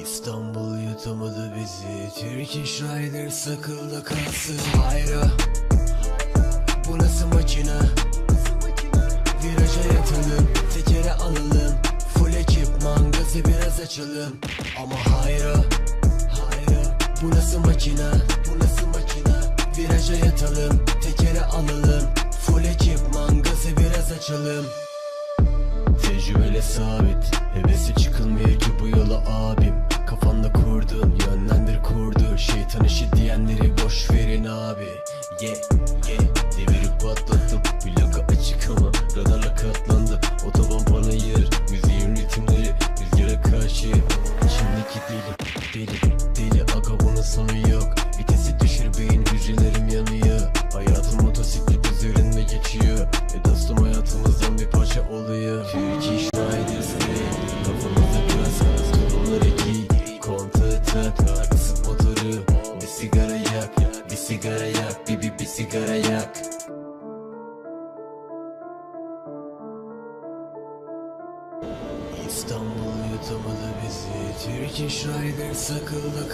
İstanbul yutamadı bizi. Turkish Rider sakılda kalsın. Hayra. Bu nasıl makine. Viraja yatalım Tekere alalım. Full ekipman Gazı biraz açalım. Ama hayra. Hayra. Bu nasıl makine. Bu nasıl makine. Viraja yatalım Tekere alalım. Full ekipman Gazı biraz açalım. Tecrübeyle sabit Hevesi Kurdun yönlendir kurdu Şeytan işi diyenleri boş verin abi. Ye ye Devirip patlattım Plaka açık ama radarla katlandı. Otoban bana yer Müziğin ritimleri rüzgara karşı. İçimdeki deli deli deli Aga bunun sonu yok. Vitesi düşür beyin yak Bir sigara yak. İstanbul yutamadı bizi. Turkish Rider sakıldı